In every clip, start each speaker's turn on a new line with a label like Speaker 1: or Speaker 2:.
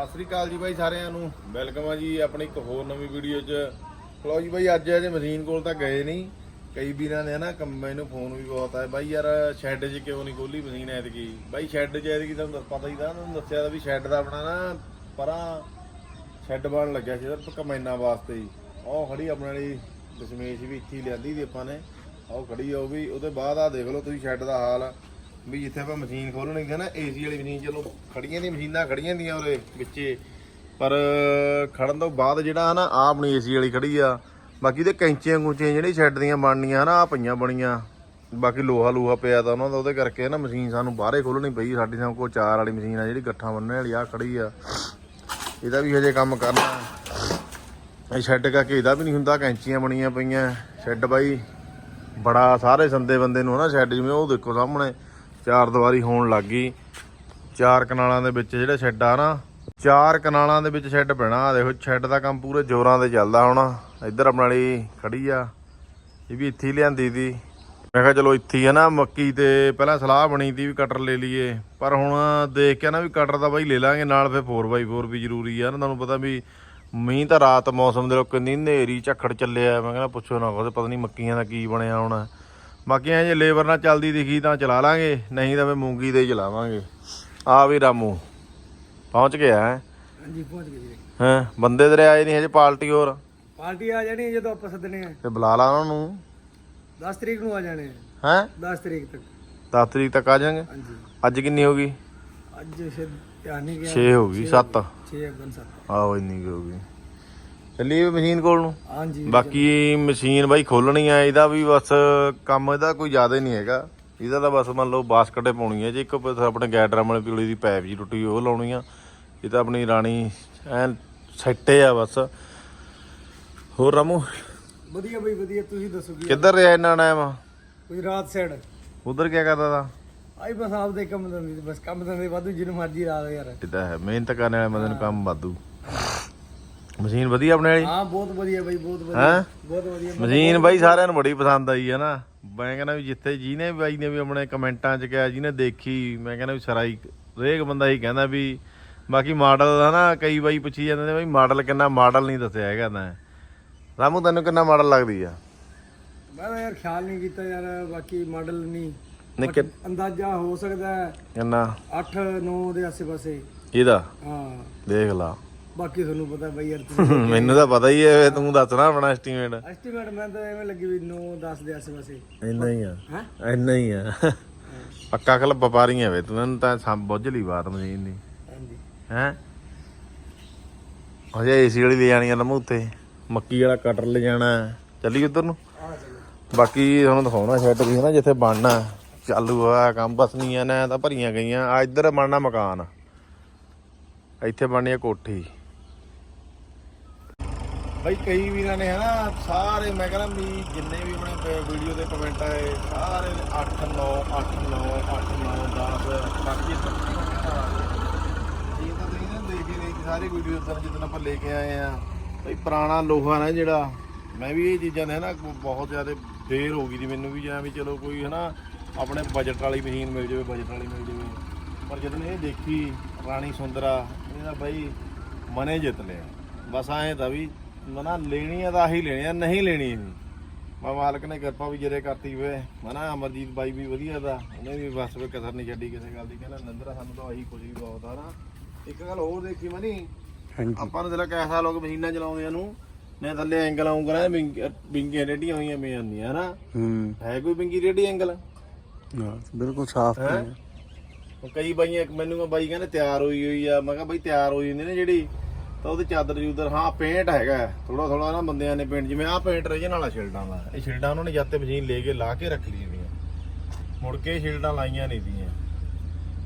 Speaker 1: ਸਤਿ ਸ੍ਰੀ ਅਕਾਲ ਜੀ ਬਾਈ ਸਾਰਿਆਂ ਨੂੰ। ਵੈਲਕਮ ਆ ਜੀ ਆਪਣੀ ਇੱਕ ਹੋਰ ਨਵੀਂ ਵੀਡੀਓ 'ਚ। ਲਓ ਜੀ ਬਾਈ, ਅੱਜ ਅਜੇ ਮਸ਼ੀਨ ਕੋਲ ਤਾਂ ਗਏ ਨਹੀਂ। ਕਈ ਵੀਰਾਂ ਨੇ ਨਾ ਕੰਮ ਮੈਨੂੰ ਫੋਨ ਵੀ ਬਹੁਤ ਆਏ ਬਾਈ ਯਾਰ, ਸ਼ੈੱਡ 'ਚ ਕਿਉਂ ਨਹੀਂ ਖੋਲੀ ਮਸ਼ੀਨ ਐਤਕੀ? ਬਾਈ ਸ਼ੈੱਡ 'ਚ ਐਤਕੀ ਤੁਹਾਨੂੰ ਦੱਸ- ਪਤਾ ਹੀ ਤਾਂ ਤੁਹਾਨੂੰ ਦੱਸਿਆ ਵੀ ਸ਼ੈੱਡ ਦਾ ਆਪਣਾ ਨਾ ਪਰਾਂ ਸ਼ੈੱਡ ਬਣ ਲੱਗਿਆ ਸੀ ਸਿਰਫ ਕਮੈਨਾਂ ਵਾਸਤੇ ਹੀ। ਉਹ ਖੜੀ ਆਪਣੇ ਵਾਲੀ ਦਸ਼ਮੇਸ਼ ਵੀ ਇੱਥੇ ਹੀ ਲਿਆਂਦੀ ਦੀ ਆਪਾਂ ਨੇ। ਉਹ ਖੜੀ ਆ ਉਹ ਵੀ। ਉਹਦੇ ਬਾਅਦ ਆ ਦੇਖ ਲਓ ਤੁਸੀਂ ਸ਼ੈੱਡ ਦਾ ਹਾਲ। ਵੀ ਜਿੱਥੇ ਆਪਾਂ ਮਸ਼ੀਨ ਖੋਲਣੀ ਸੀ ਨਾ ਏਸੀ ਵਾਲੀ ਮਸ਼ੀਨ ਚਲੋ ਖੜੀਆਂ ਦੀ ਮਸ਼ੀਨਾਂ ਖੜੀਆਂ ਦੀਆਂ ਉਹਦੇ ਵਿੱਚੇ। ਪਰ, ਖੜਨ ਤੋਂ ਬਾਅਦ ਜਿਹੜਾ ਨਾ ਆ ਆਪਣੀ ਏਸੀ ਵਾਲੀ ਖੜੀ ਆ। ਬਾਕੀ ਤੇ ਕੈਂਚੀਆਂ ਕੂਚੀਆਂ ਜਿਹੜੀ ਸ਼ੈੱਡ ਦੀਆਂ ਬਣਨੀਆਂ ਨਾ ਆ ਪਈਆਂ ਬਣੀਆਂ। ਬਾਕੀ ਲੋਹਾ ਲੋਹਾ ਪਿਆ ਤਾਂ ਉਹਨਾਂ ਦਾ, ਉਹਦੇ ਕਰਕੇ ਨਾ ਮਸ਼ੀਨ ਸਾਨੂੰ ਬਾਹਰੇ ਖੋਲਣੀ ਪਈ, ਸਾਡੀ ਸਾਡੇ ਕੋਲ ਚਾਰ ਵਾਲੀ ਮਸ਼ੀਨ ਆ ਜਿਹੜੀ ਗੱਠਾਂ ਬੰਨਣ ਵਾਲੀ ਆ ਖੜੀ ਆ। ਇਹਦਾ ਵੀ ਹਜੇ ਕੰਮ ਕਰਨਾ। ਇਹ ਸ਼ੈੱਡ ਕਰਕੇ ਇਹਦਾ ਵੀ ਨਹੀਂ ਹੁੰਦਾ, ਕੈਂਚੀਆਂ ਬਣੀਆਂ ਪਈਆਂ। ਸ਼ੈੱਡ ਬਾਈ, ਬੜਾ ਸਾਰੇ ਸੰਦੇ ਬੰਦੇ ਨੂੰ ਨਾ ਸ਼ੈੱਡ ਜਿਵੇਂ ਉਹ ਦੇਖੋ ਸਾਹਮਣੇ। ਚਾਰ ਦੀਵਾਰੀ ਹੋਣ ਲੱਗ ਗਈ। ਚਾਰ ਕਨਾਲਾਂ ਦੇ ਵਿੱਚ ਜਿਹੜਾ ਸ਼ੈੱਡ ਆ ਨਾ, ਚਾਰ ਕਨਾਲਾਂ ਦੇ ਵਿੱਚ ਸ਼ੈੱਡ ਪੈਣਾ। ਆ ਦੇਖੋ, ਸ਼ੈੱਡ ਦਾ ਕੰਮ ਪੂਰੇ ਜ਼ੋਰਾਂ ਤੇ ਚੱਲਦਾ ਹੁਣ। ਇੱਧਰ ਆਪਣਾ ਵਾਲੀ ਖੜੀ ਆ। ਇਹ ਵੀ ਇੱਥੇ ਹੀ ਲਿਆਂਦੀ ਦੀ। ਮੈਂ ਕਿਹਾ ਚਲੋ ਇੱਥੇ ਹੀ ਹੈ ਨਾ, ਮੱਕੀ ਤੇ ਪਹਿਲਾਂ ਸਲਾਹ ਬਣੀ ਤੀ ਵੀ ਕਟਰ ਲੈ ਲਈਏ। ਪਰ ਹੁਣ ਦੇਖ ਕੇ ਨਾ ਵੀ ਕਟਰ ਦਾ ਬਾਈ ਲੈ ਲਾਂਗੇ, ਨਾਲ ਫਿਰ 4x4 ਵੀ ਜ਼ਰੂਰੀ ਆ ਨਾ। ਤੁਹਾਨੂੰ ਪਤਾ ਵੀ ਮੀਂਹ ਤਾਂ ਰਾਤ ਮੌਸਮ ਦੇ ਲੋਕ ਕਿੰਨੀ ਹਨੇਰੀ ਝੱਖੜ ਚੱਲਿਆ। ਮੈਂ ਕਹਿੰਦਾ ਪੁੱਛੋ ਨਾ ਕੁਛ, ਪਤਾ ਨਹੀਂ ਮੱਕੀਆਂ ਦਾ ਕੀ ਬਣਿਆ ਹੋਣਾ। ਬਾਕੀ ਐ ਜੇ ਲੇਬਰ ਨਾਲ ਚੱਲਦੀ ਦਿਖੀ ਤਾਂ ਚਲਾ ਲਾਂਗੇ ਨਹੀਂ ਤਾਂ ਫਿਰ ਮੂੰਗੀ ਦੇ ਚਲਾਵਾਂਗੇ। ਆ ਵੀ ਰਾਮੂ ਪਹੁੰਚ ਗਿਆ ਹੈ?
Speaker 2: ਹਾਂਜੀ ਪਹੁੰਚ ਗਏ ਜੀ।
Speaker 1: ਹਾਂ ਬੰਦੇ ਤੇਰੇ ਆਏ ਨਹੀਂ ਹਜੇ ਪਾਰਟੀ ਹੋਰ?
Speaker 2: ਪਾਰਟੀ ਆ ਜਾਣੀ ਜਦੋਂ ਆਪਾਂ ਸੱਦਣੇ ਆ।
Speaker 1: ਤੇ ਬੁਲਾ ਲਾ ਉਹਨਾਂ ਨੂੰ।
Speaker 2: 10 ਤਰੀਕ ਨੂੰ ਆ ਜਾਣੇ
Speaker 1: ਹੈ?
Speaker 2: 10 ਤਰੀਕ ਤੱਕ।
Speaker 1: 10 ਤਰੀਕ ਤੱਕ ਆ ਜਾਾਂਗੇ
Speaker 2: ਹਾਂਜੀ।
Speaker 1: ਅੱਜ ਕਿੰਨੀ ਹੋ ਗਈ?
Speaker 2: ਅੱਜ ਸ਼ਾਇਦ ਧਿਆਨ ਨਹੀਂ ਗਿਆ।
Speaker 1: 6 ਹੋ ਗਈ 7
Speaker 2: 6 ਬਨ ਸੱਤ।
Speaker 1: ਆਹੋ ਇੰਨੀ ਹੋ ਗਈ। ਚੱਲੀਏ ਮਸ਼ੀਨ ਕੋਲ ਨੂੰ?
Speaker 2: ਹਾਂਜੀ।
Speaker 1: ਬਾਕੀ ਮਸ਼ੀਨ ਬਾਈ ਖੋਲਣੀ ਆ ਇਹਦਾ ਵੀ ਬਸ ਕੰਮ ਇਹਦਾ ਕੋਈ ਜ਼ਿਆਦਾ ਨਹੀਂ ਹੈਗਾ। ਇਹਦਾ ਤਾਂ ਬਸ ਮੰਨ ਲਓ ਬਾਸਕਟੇ ਪਾਉਣੀ ਹੈ ਜੇ ਇੱਕ ਆਪਣੇ ਗੈਟ ਡਰਮ ਵਾਲੀ ਪੀਲੀ ਦੀ ਪੈਪ ਜੀ ਟੁੱਟੀ ਉਹ ਲਾਉਣੀ ਆ। ਇਹ ਤਾਂ ਆਪਣੀ ਰਾਣੀ ਐਨ ਸੈੱਟੇ ਆ ਬਸ। ਹੋਰ ਰਾਮੂ?
Speaker 2: ਵਧੀਆ ਬਈ ਵਧੀਆ। ਤੁਸੀਂ ਦੱਸੋ ਕੀ
Speaker 1: ਕਿੱਧਰ ਰਿਹਾ ਇੰਨਾ ਟਾਈਮ
Speaker 2: ਕੋਈ ਰਾਤ ਸਾਈਡ
Speaker 1: ਉਧਰ ਕੀ ਕਰਦਾ ਤਾ?
Speaker 2: ਆਈ ਬਸ ਆਪਦੇ ਕੰਮ ਦੰਦੀ ਬਸ ਕੰਮ ਦੰਦੇ ਵਾਧੂ ਜਿਹਨੂੰ ਮਰਜ਼ੀ ਦੇ ਯਾਰ।
Speaker 1: ਇਦਾਂ ਹੈ? ਮਿਹਨਤ ਕਰਨ ਵਾਲੇ ਬੰਦੇ ਨੂੰ ਕੰਮ ਵਾਧੂ। ਮਸ਼ੀਨ ਵਧੀਆ ਆਪਣੇ ਵਾਲੀ?
Speaker 2: ਹਾਂ ਬਹੁਤ ਵਧੀਆ ਬਈ ਬਹੁਤ ਵਧੀਆ।
Speaker 1: ਹੈਂ?
Speaker 2: ਬਹੁਤ ਵਧੀਆ।
Speaker 1: ਮਸ਼ੀਨ ਬਾਈ ਸਾਰਿਆਂ ਨੂੰ ਬੜੀ ਪਸੰਦ ਆਈ ਹੈ ਨਾ। ਮੈਂ ਕਹਿੰਦਾ ਵੀ ਜਿੱਥੇ ਜਿਹਨੇ ਬਾਈ ਨੇ ਵੀ ਆਪਣੇ ਕਮੈਂਟਾਂ 'ਚ ਕਿਹਾ ਜਿਹਨੇ ਦੇਖੀ ਮੈਂ ਕਹਿੰਦਾ ਵੀ ਸਰਾਈ ਹਰੇਕ ਬੰਦਾ ਹੀ ਕਹਿੰਦਾ ਵੀ ਬਾਕੀ ਮਾਡਲ ਦਾ ਨਾ ਕਈ ਬਾਈ ਪੁੱਛੀ ਜਾਂਦੇ ਨੇ ਬਈ ਮਾਡਲ ਕਿੰਨਾ ਮਾਡਲ ਨਹੀਂ ਦੱਸਿਆ ਹੈਗਾ ਤਾਂ। ਰਾਮੂ ਤੈਨੂੰ ਕਿੰਨਾ ਮਾਡਲ ਲੱਗਦੀ ਆ?
Speaker 2: ਮੈਂ ਤਾਂ ਯਾਰ ਖਿਆਲ ਨਹੀਂ ਕੀਤਾ ਯਾਰ ਬਾਕੀ ਮਾਡਲ ਨਹੀਂ।
Speaker 1: ਨਹੀਂ ਕਿ
Speaker 2: ਅੰਦਾਜ਼ਾ ਹੋ ਸਕਦਾ ਹੈ।
Speaker 1: ਕਿੰਨਾ?
Speaker 2: 8 9 ਦੇ ਆਸੇ-ਪਾਸੇ।
Speaker 1: ਇਹਦਾ
Speaker 2: ਹਾਂ।
Speaker 1: ਦੇਖ ਲਾ।
Speaker 2: ਬਾਕੀ ਤੁਹਾਨੂੰ ਪਤਾ ਬਈ ਯਾਰ
Speaker 1: ਮੈਨੂੰ ਤਾਂ ਪਤਾ ਹੀ ਹੈ ਤੂੰ ਦੱਸਣਾ ਆਪਣਾ ਐਸਟੀਮੇਟ
Speaker 2: ਐਸਟੀਮੇਟ ਮੈਂ ਤਾਂ ਐਵੇਂ ਲੱਗੀ ਵੀ 9 10 ਦੇ ਆਸੇ-ਪਾਸੇ
Speaker 1: ਇੰਨਾ ਹੀ ਆ।
Speaker 2: ਹੈ?
Speaker 1: ਇੰਨਾ ਹੀ ਆ। ਪੱਕਾ ਖਲ ਵਪਾਰੀਆਂ ਵੇ ਤੂੰ ਤਾਂ ਸਮ ਬੁੱਝ ਲਈ ਬਾਤ ਮਸ਼ੀਨ ਦੀ
Speaker 2: ਹਾਂਜੀ।
Speaker 1: ਹੈ? ਹਜੇ ਏਸੀ ਵਾਲੀ ਲੈ ਜਾਣੀ ਆ ਲਮੂ ਉੱਤੇ। ਮੱਕੀ ਵਾਲਾ ਕਟਰ ਲੈ ਜਾਣਾ। ਚੱਲੀ ਉਧਰ ਨੂੰ? ਬਾਕੀ ਤੁਹਾਨੂੰ ਦਿਖਾਉਣਾ ਸ਼ੈੱਡ ਵੀ ਨਾ ਜਿੱਥੇ ਬਣਨਾ। ਚਾਲੂ ਆ ਕੰਮ ਬਸ ਨਹੀਂ ਆ ਨਾ ਤਾਂ ਭਰੀਆਂ ਗਈਆਂ। ਆ ਇੱਧਰ ਬਣਨਾ ਮਕਾਨ। ਇੱਥੇ ਬਣਨੀ ਆ ਕੋਠੀ। ਬਈ ਕਈ ਵੀਰਾਂ ਨੇ ਹਨਾ, ਸਾਰੇ ਮੈਂ ਕਹਿੰਦਾ ਵੀ ਜਿੰਨੇ ਵੀ ਆਪਣੇ ਵੀਡੀਓ ਦੇ ਕਮੈਂਟ ਆਏ, ਸਾਰੇ 8 9 8 9 8 9 10 ਬਾਕੀ ਇਹ ਤਾਂ ਤੁਸੀਂ ਨਾ ਦੇਖੀ ਦੇਖੀ ਸਾਰੇ ਵੀਡੀਓ ਉਦੋਂ ਜਿੱਦਣ ਆਪਾਂ ਲੈ ਕੇ ਆਏ ਆ। ਬਈ ਪੁਰਾਣਾ ਲੋਹਾ ਨਾ ਜਿਹੜਾ, ਮੈਂ ਵੀ ਇਹ ਚੀਜ਼ਾਂ ਦੇ ਨਾ ਬਹੁਤ ਜ਼ਿਆਦਾ ਦੇਰ ਹੋ ਗਈ ਦੀ ਮੈਨੂੰ ਵੀ ਜਾਂ ਵੀ ਚਲੋ ਕੋਈ ਹਨਾ, ਆਪਣੇ ਬਜਟ ਵਾਲੀ ਮਸ਼ੀਨ ਮਿਲ ਜਾਵੇ ਬਜਟ ਵਾਲੀ ਮਿਲ ਜਾਵੇ। ਪਰ ਜਦੋਂ ਇਹ ਦੇਖੀ ਰਾਣੀ ਸੁੰਦਰਾ ਇਹਦਾ ਬਾਈ ਮਨੇ ਜਿੱਤ ਲਿਆ। ਬਸ ਐਂ ਤਾਂ ਵੀ ਮਨਾ ਲੈਣੀ ਆ ਤਾਂ ਆਹੀ ਲੈਣੀ ਆ ਨਹੀਂ ਲੈਣੀ। ਨਹੀਂ ਮਾ ਮਾਲਕ ਨੇ ਕਿਰਪਾ ਵੀ ਜਰੇ ਕਰਤੀ ਵੇ। ਮਨਾ ਅਮਰਜੀਤ ਬਾਈ ਵੀ ਵਧੀਆ ਦਾ ਉਹਨੇ ਵੀ ਬਸ ਵੀ ਕਸਰ ਨਹੀਂ ਛੱਡੀ ਕਿਸੇ ਗੱਲ ਦੀ। ਕਹਿੰਦਾ ਨੰਦਰਾ ਸਾਨੂੰ ਤਾਂ ਆਹੀ ਕੁਝ ਵੀ ਬਹੁਤ ਆ ਨਾ। ਇੱਕ ਗੱਲ ਹੋਰ ਦੇਖੀ ਮਨੀ ਆਪਾਂ ਨੂੰ ਜਿਹੜਾ ਕੈਸਾ ਲੋਕ ਮਸ਼ੀਨਾਂ ਚਲਾਉਂਦੇ ਨੂੰ ਨੇ ਥੱਲੇ ਐਂਗਲ ਆਉਂਗਾ ਬਿੰਗੀਆਂ ਰੇਡੀਆਂ ਹੋਈਆਂ ਮੇ ਜਾਂਦੀਆਂ ਹਨਾ?
Speaker 2: ਹੂੰ।
Speaker 1: ਹੈ ਕੋਈ ਬਿੰਗੀ ਰੇਡੀ ਐਂਗਲ
Speaker 2: ਬਿਲਕੁਲ ਸਾਫ਼
Speaker 1: ਹੈ? ਕਈ ਬਾਈਆਂ ਮੈਨੂੰ ਬਾਈ ਕਹਿੰਦੇ ਤਿਆਰ ਹੋਈ ਹੋਈ ਆ। ਮੈਂ ਕਿਹਾ ਬਾਈ ਤਿਆਰ ਹੋਈ ਹੁੰਦੀ ਨੇ ਜਿਹੜੀ ਤਾਂ ਉਹਦੇ ਚਾਦਰ ਜੂਦਰ ਹਾਂ ਪੇਂਟ ਹੈਗਾ। ਥੋੜਾ ਥੋੜਾ ਨਾ ਬੰਦਿਆਂ ਨੇ ਪੇਂਟ ਜਿਵੇਂ ਆਹ ਪੇਂਟ ਰਜਨ ਵਾਲਾ ਸ਼ਿਲਡਾਂ ਦਾ। ਇਹ ਸ਼ਿਲਡਾਂ ਉਹਨਾਂ ਨੇ ਜਦ ਤੇ ਮਸ਼ੀਨ ਲੈ ਕੇ ਲਾ ਕੇ ਰੱਖ ਲਈਆਂ ਦੀਆਂ ਮੁੜ ਕੇ ਸ਼ਿਲਡਾਂ ਲਾਈਆਂ ਨਹੀਂ ਦੀਆਂ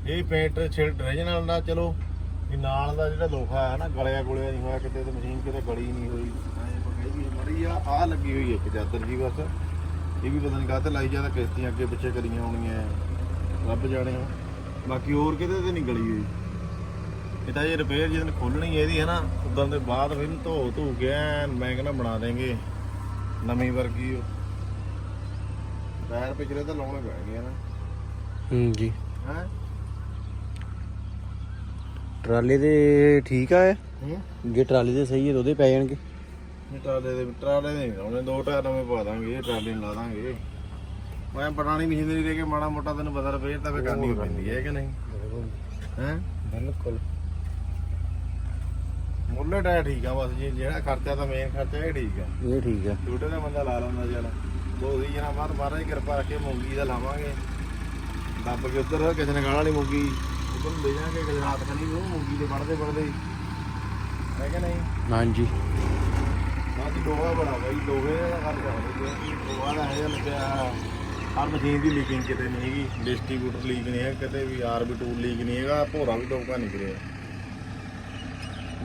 Speaker 1: ਇਹ ਪੇਂਟ ਸ਼ਿਲਡ ਰਜਨ ਵਾਲਾ ਦਾ, ਚਲੋ, ਵੀ ਨਾਲ ਦਾ ਜਿਹੜਾ ਲੋਹਾ ਹੈ ਨਾ, ਗਲਿਆ ਗੁਲਿਆ ਨਹੀਂ ਹੋਇਆ ਕਿਤੇ ਤੇ ਮਸ਼ੀਨ ਕਿਤੇ ਗਲੀ ਨਹੀਂ ਹੋਈ। ਐਂ ਬਗਾਈ ਆ ਆ ਲੱਗੀ ਹੋਈ ਇੱਕ ਚਾਦਰ ਜੀ ਬਸ। ਇਹ ਵੀ ਪਤਾ ਨਹੀਂ ਕਾਹਤੇ ਲਾਈ ਜਾਂਦਾ ਕਿਸ਼ਤੀਆਂ ਅੱਗੇ ਪਿੱਛੇ ਕਰੀਆਂ ਹੋਣੀਆਂ ਰੱਬ ਜਾਣੇ ਬਾਕੀ ਹੋਰ ਕਿਤੇ ਤੇ ਨਹੀਂ ਗਲੀ ਹੋਈ। ਇਹ ਤਾਂ ਇਹ ਰਿਪੇਅਰ ਜਦੋਂ ਖੋਲਣੀ ਇਹਦੀ ਹੈ ਨਾ ਉਦੋਂ ਦੇ ਬਾਅਦ ਫਿਰ ਧੋ ਧੂ ਕੇ ਐਨ ਮੈਂ ਕਹਿੰਦਾ ਬਣਾ ਦੇਂਗੇ। ਨਵੀਂ ਵਰਗੀ ਉਹ। ਟਾਇਰ ਪਿਛਲੇ ਤਾਂ ਲਾਉਣੇ ਪੈਣਗੇ ਨਾ
Speaker 2: ਹੂੰ ਜੀ।
Speaker 1: ਹੈ?
Speaker 3: ਟਰਾਲੇ ਦੇ ਠੀਕ ਆ ਇਹ?
Speaker 1: ਹੂੰ?
Speaker 3: ਜੇ ਟਰਾਲੇ ਦੇ ਸਹੀ ਹੈ ਤਾਂ ਉਹਦੇ ਪੈ ਜਾਣਗੇ।
Speaker 1: ਇਹ ਟਰਾਲੇ ਦੇ ਟਰਾਲੇ ਦੇ ਨਹੀਂ ਲਾਉਣੇ। ਦੋ ਟਾਇਰ ਨਵੇਂ ਪਾ ਦਾਂਗੇ ਟਰਾਲੇ ਨੂੰ ਲਾ ਦਾਂਗੇ। ਮੈਂ ਪੁਰਾਣੀ ਮਸ਼ੀਨਰੀ ਦੇ ਕੇ ਮਾੜਾ ਮੋਟਾ ਤੈਨੂੰ ਪਤਾ ਰਿਪੇਅਰ ਤਾਂ ਫੇ ਕਰਨੀ ਓ ਪੈਂਦੀ ਹੈ ਕਿ ਨਹੀਂ? ਹੈ?
Speaker 2: ਬਿਲਕੁਲ।
Speaker 1: ਮੁੱਲੇ ਟਾਇਰ ਠੀਕ ਆ ਬਸ ਜੀ ਜਿਹੜਾ ਖਰਚਾ ਤਾਂ ਮੇਨ ਖਰਚਾ ਇਹ ਠੀਕ ਆ।
Speaker 3: ਇਹ ਠੀਕ ਆ।
Speaker 1: ਛੋਟੇ ਦਾ ਬੰਦਾ ਲਾ ਲੈਂਦਾ ਚੱਲ। ਬੋਦੀ ਜਨਾ ਬਾਅਦ ਮਹਾਰਾਜ ਦੀ ਕਿਰਪਾ ਰੱਖੇ ਮੂੰਗੀ ਦਾ ਲਾਵਾਂਗੇ। ਦੱਬ ਕੇ ਉੱਧਰ ਕਿਸੇ ਨੇ ਗਾਲਾਂ ਵਾਲੀ ਮੂੰਗੀ। ਉੱਧਰ ਨੂੰ ਲੈ ਜਾਾਂਗੇ ਕਿਸੇ ਰਾਤ ਖਣੀ ਉਹ ਮੂੰਗੀ ਦੇ ਵੜਦੇ ਵੜਦੇ ਹੈ ਕਿ ਨਹੀਂ?
Speaker 3: ਹਾਂਜੀ।
Speaker 1: ਬਾਕੀ ਲੋਹਾ ਬੜਾ ਬਾਈ ਲੋਹੇ ਦਾ ਗੱਲ ਕਰਦੇ ਲੋਹਾ ਦਾ ਹੈ ਲੱਗਿਆ ਹਰ ਮਸ਼ੀਨ ਦੀ ਲੀਕਿੰਗ ਕਿਤੇ ਨਹੀਂ ਹੈਗੀ ਡਿਸਟ੍ਰੀਬਿਊਟਰ ਲੀਕ ਨਹੀਂ ਹੈ ਕਿਤੇ ਵੀ ਆਰਬੀ ਟੂਲ ਲੀਕ ਨਹੀਂ ਹੈਗਾ ਭੋਰਾ ਵੀ ਟੋਕਾ ਨਹੀਂ ਕਰਿਆ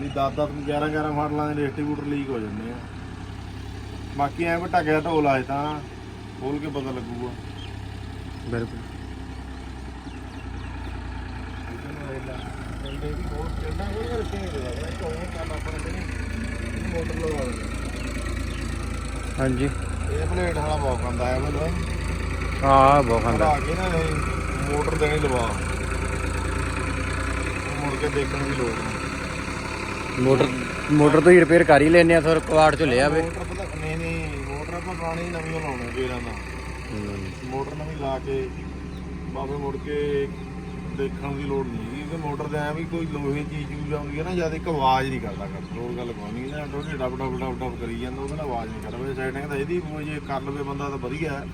Speaker 1: ਨਹੀਂ 10 10 11 11 ਮਾਡਲਾਂ ਦੇ ਡਿਸਟ੍ਰੀਬਿਊਟਰ ਲੀਕ ਹੋ ਜਾਂਦੇ ਆ। ਬਾਕੀ ਐ ਕੋਈ ਢੱਕਿਆ ਢੋਲ ਆਏ ਤਾਂ ਖੋਲ ਕੇ ਪਤਾ ਲੱਗੂਗਾ।
Speaker 3: ਬਿਲਕੁਲ।
Speaker 1: ਦੇ
Speaker 3: ਹਾਂਜੀ।
Speaker 1: ਇਹ ਪਲੇਟ ਵਾਲਾ ਬਹੁਤ ਆਉਂਦਾ ਹੈ ਮੈਨੂੰ।
Speaker 3: ਹਾਂ ਬਹੁਤ ਖਾਂਦਾ।
Speaker 1: ਆ ਕੇ ਨਾ ਇਹ ਮੋਟਰ ਦੇਣੀ ਲਵਾ। ਮੁੜ ਕੇ ਦੇਖਣ ਦੀ ਲੋੜ ਨਹੀਂ।
Speaker 3: ਮੋਟਰ ਮੋਟਰ ਤੋਂ ਹੀ ਰਿਪੇਅਰ ਕਰ ਹੀ ਲੈਨੇ ਆ ਫਿਰ ਕਵਾੜ ਚ ਲੈ ਆਵੇ
Speaker 1: ਮੋਟਰ ਪਤਾ ਨਹੀਂ ਨਹੀਂ ਮੋਟਰ ਆਪਾਂ ਪੁਰਾਣੀ ਨਵੀਂ ਲਾਉਣੇ ਫੇਰਾਂ ਦਾ। ਮੋਟਰ ਨਵੀਂ ਲਾ ਕੇ ਬਾਬੇ ਮੁੜ ਕੇ ਦੇਖਣ ਦੀ ਲੋੜ ਨਹੀਂ ਹੈਗੀ ਕਿ ਮੋਟਰ ਦੇ ਐ ਵੀ ਕੋਈ ਲੋਹੇ ਦੀ ਚੀਜ਼ ਯੂਜ਼ ਆਉਂਦੀ ਹੈ ਨਾ ਜਦ ਇੱਕ ਆਵਾਜ਼ ਨਹੀਂ ਕਰਦਾ ਕਰ ਹੋਰ ਗੱਲ ਕੋਈ ਨਹੀਂ ਨਾ ਡੋਡੇ ਡਬ ਡਬ ਡਬ ਡਬ ਕਰੀ ਜਾਂਦਾ ਉਹਦੇ ਨਾਲ ਆਵਾਜ਼ ਨਹੀਂ ਕਰਦਾ ਸੈਟਿੰਗ ਤਾਂ ਇਹਦੀ ਵੀ ਜੇ ਕਰ ਲਵੇ ਬੰਦਾ ਤਾਂ ਵਧੀਆ ਹੈ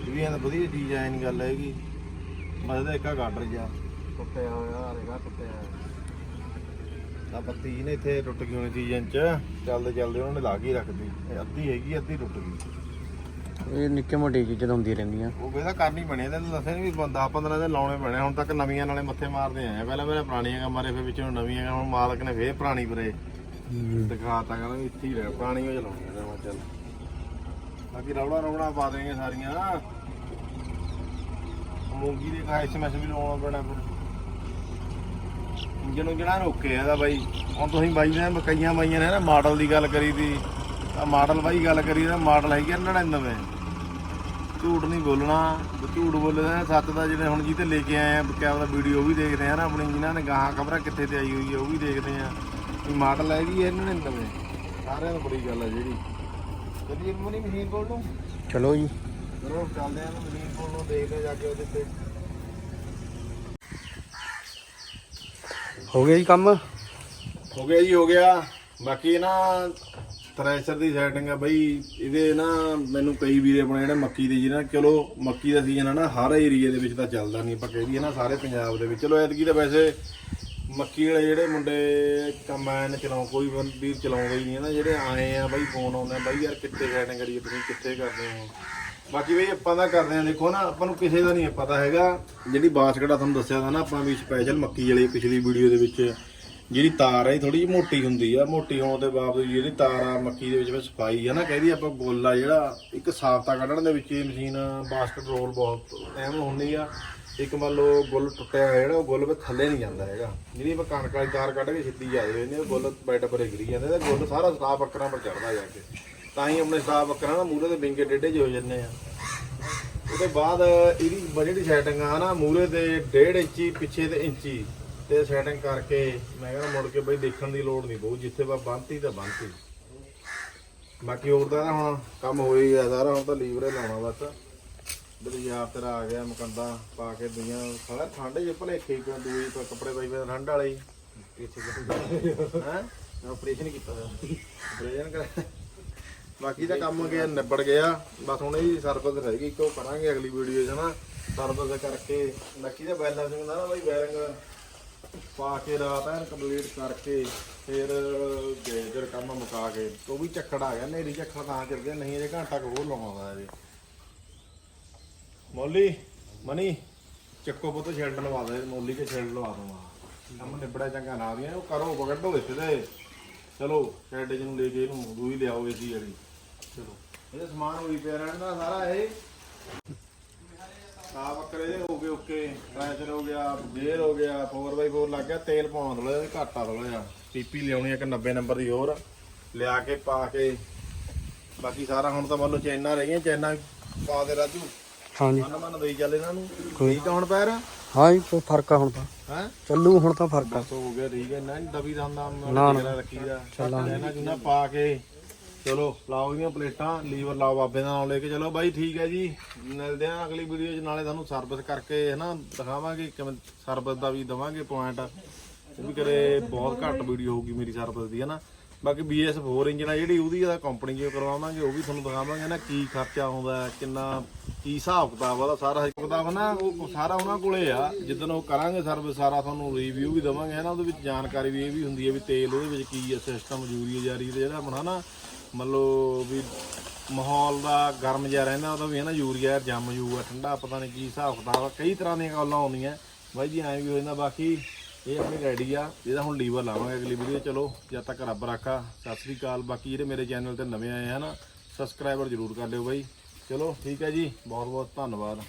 Speaker 1: ਇਹ ਵੀ ਐਂ ਤਾਂ ਵਧੀਆ ਚੀਜ਼ ਐ ਨਹੀਂ ਗੱਲ ਹੈਗੀ। ਬਸ ਇਹਦਾ ਇੱਕਾ ਗਾਡਰ ਜਾ ਟੁੱਟਿਆ ਹੋਇਆ ਰੇਗਾ ਟੁੱਟਿਆ ਹੋਇਆ। ਤਾਂ ਬੱਤੀ ਨੇ ਇੱਥੇ ਟੁੱਟ ਗਈ ਹੋਣੀ ਸੀ ਇੰਚ ਚੱਲਦੇ ਚੱਲਦੇ ਉਹਨਾਂ ਨੇ ਲਾ ਕੇ ਰੱਖਦੀ ਇਹ ਅੱਧੀ ਹੈਗੀ ਅੱਧੀ ਟੁੱਟ ਗਈ।
Speaker 3: ਇਹ ਨਿੱਕੇ ਮੋਟੇ ਚੀਜ਼ਾਂ ਤਾਂ ਹੁੰਦੀਆਂ ਰਹਿੰਦੀਆਂ।
Speaker 1: ਉਹ ਕਹਿੰਦਾ ਕਰਨੀ ਬਣੇ ਤੇ ਦੱਸਿਆ ਨੀ ਵੀ 10 15 ਦੇ ਲਾਉਣੇ ਪੈਣੇ ਹੁਣ ਤੱਕ ਨਵੀਆਂ ਨਾਲੇ ਮੱਥੇ ਮਾਰਦੇ ਆਏ ਆ। ਪਹਿਲਾਂ ਪਹਿਲਾਂ ਪੁਰਾਣੀਆਂ ਮਾਰੇ ਫਿਰ ਵਿੱਚੋਂ ਨਵੀਆਂ ਗਾ, ਹੁਣ ਮਾਲਕ ਨੇ ਫੇਰ ਪੁਰਾਣੀ ਪਰੇ ਦਿਖਾਤਾ ਕਹਿੰਦਾ ਵੀ ਇੱਥੇ ਹੀ ਰਹਿ ਪੁਰਾਣੀ ਹੋ ਚਲਾਉਣੀ ਆ। ਮੈਂ ਚੱਲ। ਬਾਕੀ ਰੌਲਾ ਰੌਲਾ ਪਾ ਦੇਂਗੇ ਸਾਰੀਆਂ। ਮੂੰਗੀ ਦੇ ਕਾ ਐਸਐਮਐਸ ਵੀ ਲਾਉਣਾ ਪੈਣਾ ਫਿਰ। ਇੰਜਨ ਨੂੰ ਜਿਹੜਾ ਰੋਕੇ ਇਹਦਾ ਬਾਈ ਹੁਣ ਤੁਸੀਂ ਬਾਈ ਨੇ ਕਈਆਂ ਬਾਈਆਂ ਨੇ ਨਾ ਮਾਡਲ ਦੀ ਗੱਲ ਕਰੀ ਤੀ ਆ ਮਾਡਲ ਬਾਈ ਗੱਲ ਕਰੀ ਨਾ ਮਾਡਲ ਹੈਗੀ 99 ਝੂਠ ਨਹੀਂ ਬੋਲਣਾ ਝੂਠ ਬੋਲੇ ਤਾਂ ਸੱਚ ਦਾ ਜਿਹੜੇ ਹੁਣ ਜੀ ਤੇ ਲੈ ਕੇ ਆਏ ਆ ਕਿਆ ਉਹਦਾ ਵੀਡੀਓ ਵੀ ਦੇਖਦੇ ਆ ਨਾ ਆਪਣੀ ਜਿਨ੍ਹਾਂ ਨੇ ਗਾਹਾਂ ਖਬਰਾਂ ਕਿੱਥੇ ਤੇ ਆਈ ਹੋਈ ਹੈ ਉਹ ਵੀ ਦੇਖਦੇ ਆ ਵੀ ਮਾਡਲ ਹੈਗੀ ਨੇ ਨਵੇਂ ਸਾਰਿਆਂ ਨੂੰ ਬੜੀ ਗੱਲ ਹੈ ਜਿਹੜੀ। ਕਦੀ ਮਨੀ ਮਸ਼ੀਨ ਕੋਲ ਨੂੰ।
Speaker 3: ਚਲੋ ਜੀ।
Speaker 1: ਚਲੋ ਚੱਲਦੇ ਆ ਮਸ਼ੀਨ ਕੋਲ ਨੂੰ ਦੇਖਦੇ ਜਾ ਕੇ ਉਹਦੇ ਤੇ।
Speaker 3: ਹੋ ਗਿਆ ਜੀ ਕੰਮ?
Speaker 1: ਹੋ ਗਿਆ ਜੀ, ਹੋ ਗਿਆ। ਬਾਕੀ ਨਾ ਥ੍ਰੈਸ਼ਰ ਦੀ ਸੈਟਿੰਗ ਆ ਬਈ, ਇਹਦੇ ਨਾ ਮੈਨੂੰ ਕਈ ਵੀਰੇ ਆਪਣੇ ਜਿਹੜੇ ਮੱਕੀ ਦੇ ਜਿਹਨਾਂ ਚਲੋ ਮੱਕੀ ਦਾ ਸੀਜ਼ਨ ਆ ਨਾ, ਹਰ ਏਰੀਏ ਦੇ ਵਿੱਚ ਤਾਂ ਚੱਲਦਾ ਨਹੀਂ, ਆਪਾਂ ਕਹਿ ਦਈਏ ਨਾ, ਸਾਰੇ ਪੰਜਾਬ ਦੇ ਵਿੱਚ। ਚਲੋ ਐਤਕੀ ਤਾਂ ਵੈਸੇ ਮੱਕੀ ਵਾਲੇ ਜਿਹੜੇ ਮੁੰਡੇ ਕੰਬਾਈਨ ਚਲਾਉ ਕੋਈ ਬੰ- ਵੀਰ ਚਲਾਉਂਦਾ ਹੀ ਨਹੀਂ ਹੈ ਨਾ, ਜਿਹੜੇ ਆਏ ਆ ਬਈ ਫੋਨ ਆਉਂਦਾ ਆ, ਬਈ ਯਾਰ ਕਿੱਥੇ ਸੈਟਿੰਗ ਕਰੀਏ, ਤੁਸੀਂ ਕਿੱਥੇ ਕਰਦੇ ਹੋ? ਬਾਕੀ ਬਈ ਆਪਾਂ ਦਾ ਕਰਦੇ ਆ ਦੇਖੋ ਨਾ, ਆਪਾਂ ਨੂੰ ਕਿਸੇ ਦਾ ਨਹੀਂ ਪਤਾ ਹੈਗਾ। ਜਿਹੜੀ ਬਾਸਕਟਾ ਤੁਹਾਨੂੰ ਦੱਸਿਆ ਤਾਂ ਨਾ, ਆਪਾਂ ਵੀ ਸਪੈਸ਼ਲ ਮੱਕੀ ਵਾਲੀ ਪਿਛਲੀ ਵੀਡੀਓ ਦੇ ਵਿੱਚ, ਜਿਹੜੀ ਤਾਰ ਹੈ ਥੋੜੀ ਜਿਹੀ ਮੋਟੀ ਹੁੰਦੀ ਆ, ਮੋਟੀ ਹੋਣ ਦੇ ਬਾਵਜੂਦ ਜਿਹੜੀ ਤਾਰ ਆ ਮੱਕੀ ਦੇ ਵਿੱਚ ਵਿੱਚ ਸਫ਼ਾਈ ਹੈ ਨਾ, ਕਹਿੰਦੀ ਆਪਾਂ ਗੋਲਾ ਜਿਹੜਾ ਇੱਕ ਸਾਫਤਾ ਕੱਢਣ ਦੇ ਵਿੱਚ ਇਹ ਮਸ਼ੀਨ ਬਾਸਕਟ ਰੋਲ ਬਹੁਤ ਅਹਿਮ ਹੁੰਦੀ ਆ। ਇੱਕ ਮੰਨ ਲਓ ਗੁੱਲ ਟੁੱਟਿਆ ਹੋਇਆ ਜਿਹੜਾ, ਉਹ ਗੁੱਲ ਵੀ ਥੱਲੇ ਨਹੀਂ ਜਾਂਦਾ ਹੈਗਾ। ਜਿਹੜੀ ਆਪਾਂ ਕਣਕ ਵਾਲੀ ਤਾਰ ਕੱਢ ਕੇ ਛਿੱਤੀ ਜਾ ਰਹੇ ਨੇ ਗੁੱਲ ਬੈਟ ਪਰੇ ਗਿਰੀ ਜਾਂਦੇ ਤੇ ਗੁੱਲ ਸਾਰਾ ਸਟਾਫ ਅੱਕਰਾਂ ਪਰ ਚੜਦਾ ਜਾ ਕੇ। ਤਾਂ ਹੀ ਆਪਣੇ ਸਟਾਫ ਬੱਕਰਾਂ ਨਾ ਮੂਹਰੇ ਦੇ ਵਿੰਗੇ ਡੇਢੇ ਜਿਹੇ ਹੋ ਜਾਂਦੇ ਆ। ਉਹਦੇ ਬਾਅਦ ਇਹਦੀ ਜਿਹੜੀ ਸੈਟਿੰਗ ਆ ਨਾ ਮੂਰੇ ਤੇ 1.5 ਇੰਚੀ ਪਿੱਛੇ ਤੇ ਇੰਚੀ। ਤੇ ਸੈਟਿੰਗ ਕਰਕੇ ਮੈਂ ਕਹਿੰਦਾ ਮੁੜ ਕੇ ਬਈ ਦੇਖਣ ਦੀ ਲੋੜ ਨਹੀਂ ਬਹੁਤ ਜਿੱਥੇ ਬਾ ਬੰਨਤੀ ਤਾਂ ਬੰਨਤੀ। ਬਾਕੀ ਹੋਰ ਦਾ ਨਾ ਹੁਣ ਕੰਮ ਹੋ ਹੀ ਗਿਆ ਸਾਰਾ ਹੁਣ ਤਾਂ ਲੀਵਰੇ ਲਾਉਣਾ ਬਸ। ਦਰਿਆ ਤੇਰਾ ਆ ਗਿਆ ਮਕੰਦਾ ਪਾ ਕੇ ਦੁਨੀਆਂ ਸਾਰਾ ਠੰਡ ਜੇ ਭਲੇਖੇ ਕੋ ਦੂਈ ਕੋ ਕੱਪੜੇ ਪਾਈ ਪਏ ਠੰਡ ਵਾਲੇ ਹੀ। ਹੈ? ਆਪਰੇਸ਼ਨ ਕੀਤਾ ਹੋਇਆ। ਆਪਰੇਸ਼ਨ ਕਰ ਬਾਕੀ ਤਾਂ ਕੰਮ ਗਿਆ ਨਿਬੜ ਗਿਆ। ਬਸ ਹੁਣ ਇਹ ਸਰਵਿਸ ਰਹਿ ਗਈ ਇੱਕ ਉਹ ਕਰਾਂਗੇ ਅਗਲੀ ਵੀਡੀਓ 'ਚ ਨਾ। ਸਰਵਿਸ ਕਰਕੇ, ਬਾਕੀ ਦਾ ਬੈਲੈਂਸ ਹੁੰਦਾ ਨਾ ਬਈ ਬੈਰਿੰਗ ਪਾ ਕੇ ਰਾਤ ਐਨ ਕੰਪਲੀਟ ਕਰਕੇ, ਫਿਰ ਗਏ ਜਰ ਕੰਮ ਮੁਕਾ ਕੇ, ਉਹ ਵੀ ਝੱਖੜ ਆ ਗਿਆ, ਨੇਰੀ ਝੱਖੜ ਤਾਂ ਚੱਲ ਗਿਆ, ਨਹੀਂ ਇਹ ਘੰਟਾ ਕੁ ਹੋਰ ਲਾਉਣਾ ਇਹਦੇ ਮੌਲੀ, ਮਨੀ, ਚੱਕੋ ਪੁੱਤ ਛੇੜ ਲਵਾ ਦੇ, ਮੌਲੀ ਕੇ ਛੇੜ ਲਵਾ ਦਵਾਂ। ਕੰਮ ਨਿਬੜਾ ਚੰਗਾ ਨਾ ਦੀਆਂ, ਉਹ ਕਰੋ ਪਕੜੋ ਇੱਥੇ ਤੇ। ਚਲੋ ਸ਼ੈਲਡ ਜਿਹਨੂੰ ਲੈ ਕੇ ਇਹਨੂੰ ਦੂਈ ਲਿਆਓ ਏਸੀ ਵਾਲੀ। ਚਲੋ। ਇਹ ਸਮਾਨ ਹੋਈ ਪਿਆ ਰਹਿਣਾ ਸਾਰਾ ਇਹ। ਆ ਬੱਕਰੇ ਦੇ ਹੋ ਗਏ ਓਕੇ। ਟ੍ਰੈਸ਼ਰ ਹੋ ਗਿਆ ਗੇਅਰ ਹੋ ਗਿਆ 4x4 ਲੱਗ ਗਿਆ ਤੇਲ ਪਾਉਣਾ ਥੋੜਾ ਜਿਹਾ ਘੱਟ ਆ ਥੋੜਾ ਜਿਹਾ। ਪੀਪੀ ਲਿਆਉਣੀ ਇੱਕ 90 ਨੰਬਰ ਦੀ ਹੋਰ। ਲਿਆ ਕੇ ਪਾ ਕੇ। ਬਾਕੀ ਸਾਰਾ ਹੁਣ ਤਾਂ ਮੰਨ ਲਓ ਚੈਨਾ ਰਹਿ ਗਈਆਂ ਚੈਨਾ ਪਾ ਦੇ ਰਾਜੂ।
Speaker 2: ਹਾਂਜੀ।
Speaker 1: ਮਨ ਮਨ ਦੇਈ ਚੱਲ ਇਹਨਾਂ ਨੂੰ। ਠੀਕ ਆ ਹੁਣ ਪੈਰ?
Speaker 2: ਹਾਂ ਜੀ ਕੋਈ ਫ਼ਰਕ ਆ ਹੁਣ ਤਾਂ।
Speaker 1: ਹੈ?
Speaker 2: ਚੱਲੂ ਹੁਣ ਤਾਂ ਫ਼ਰਕ ਆ।
Speaker 1: ਬਸ ਹੋ ਗਿਆ ਠੀਕ ਹੈ ਨਾ ਦਬੀ ਦਾ ਹੁੰਦਾ
Speaker 2: ਨਾ,
Speaker 1: ਮੇਰਾ ਰੱਖੀਦਾ ਇਹਨਾਂ ਜੁਨਾ ਪਾ ਕੇ। ਚਲੋ, ਲਾਓ ਦੀਆਂ ਪਲੇਟਾਂ, ਲੀਵਰ ਲਾਓ ਬਾਬੇ ਦਾ ਨਾਮ ਲੈ ਕੇ ਚਲੋ। ਬਾਈ, ਠੀਕ ਹੈ ਜੀ। ਮਿਲਦੇ ਆ ਅਗਲੀ ਵੀਡੀਓ 'ਚ, ਨਾਲੇ ਤੁਹਾਨੂੰ ਸਰਵਿਸ ਕਰਕੇ ਹੈ ਨਾ ਦਿਖਾਵਾਂਗੇ ਕਿਵੇਂ ਸਰਵਿਸ ਦਾ ਵੀ ਦਵਾਂਗੇ ਪੁਆਇੰਟ ਉਹ ਵੀ ਕਰੇ ਬਹੁਤ ਘੱਟ ਵੀਡੀਓ ਹੋਊਗੀ ਮੇਰੀ ਸਰਵਿਸ ਦੀ ਹੈ ਨਾ ਬਾਕੀ BS4 ਇੰਜਨ ਆ ਜਿਹੜੀ ਉਹਦੀ ਆ ਕੰਪਨੀ ਜੋ ਕਰਵਾਵਾਂਗੇ, ਉਹ ਵੀ ਤੁਹਾਨੂੰ ਦਿਖਾਵਾਂਗੇ ਨਾ ਕੀ ਖਰਚਾ ਆਉਂਦਾ, ਕਿੰਨਾ, ਕੀ ਹਿਸਾਬ ਕਿਤਾਬ ਉਹਦਾ, ਸਾਰਾ ਹਿਸਾਬ ਕਿਤਾਬ ਨਾ ਉਹ ਸਾਰਾ ਉਹਨਾਂ ਕੋਲੇ ਆ। ਜਿੱਦਣ ਉਹ ਕਰਾਂਗੇ ਸਰਵਿਸ, ਸਾਰਾ ਤੁਹਾਨੂੰ ਰਿਵਿਊ ਵੀ ਦਵਾਂਗੇ ਹੈ ਨਾ ਉਹਦੇ ਵਿੱਚ ਜਾਣਕਾਰੀ ਵੀ ਇਹ ਵੀ ਹੁੰਦੀ ਹੈ ਵੀ ਤੇਲ ਉਹਦੇ ਵਿੱਚ ਕੀ ਹੈ ਸਿਸਟਮ ਯੂਰੀਆ ਜਾਰੀ ਦਾ ਜਿਹੜਾ ਆਪਣਾ ਨਾ ਮਤਲਬ ਵੀ ਮਾਹੌਲ ਦਾ ਗਰਮ ਜਿਹਾ ਰਹਿੰਦਾ, ਉਹਦਾ ਵੀ ਹੈ ਨਾ ਯੂਰੀਆ ਜੰਮ ਜੂਗਾ, ਠੰਡਾ, ਪਤਾ ਨਹੀਂ ਕੀ ਹਿਸਾਬ ਕਿਤਾਬ ਆ, ਕਈ ਤਰ੍ਹਾਂ ਦੀਆਂ ਗੱਲਾਂ ਆਉਂਦੀਆਂ। ਬਾਈ ਜੀ, ਐਂ ਵੀ ਹੋ ਜਾਂਦਾ, ਬਾਕੀ ਇਹ ਆਪਣੀ ਰੈਡੀ ਆ, ਇਹਦਾ ਹੁਣ ਲੀਵਰ ਲਾਵਾਂਗੇ ਅਗਲੀ ਵੀਡੀਓ, ਚਲੋ, ਜਦ ਤੱਕ ਰੱਬ ਰਾਖਾ। ਸਤਿ ਸ੍ਰੀ ਅਕਾਲ, ਬਾਕੀ ਜਿਹੜੇ ਮੇਰੇ ਚੈਨਲ ਤੇ ਨਵੇਂ ਆਏ ਆ ਨਾ ਸਬਸਕ੍ਰਾਈਬਰ ਜ਼ਰੂਰ ਕਰ ਲਿਓ ਬਾਈ। ਚਲੋ, ਠੀਕ ਹੈ ਜੀ ਬਹੁਤ ਬਹੁਤ ਧੰਨਵਾਦ।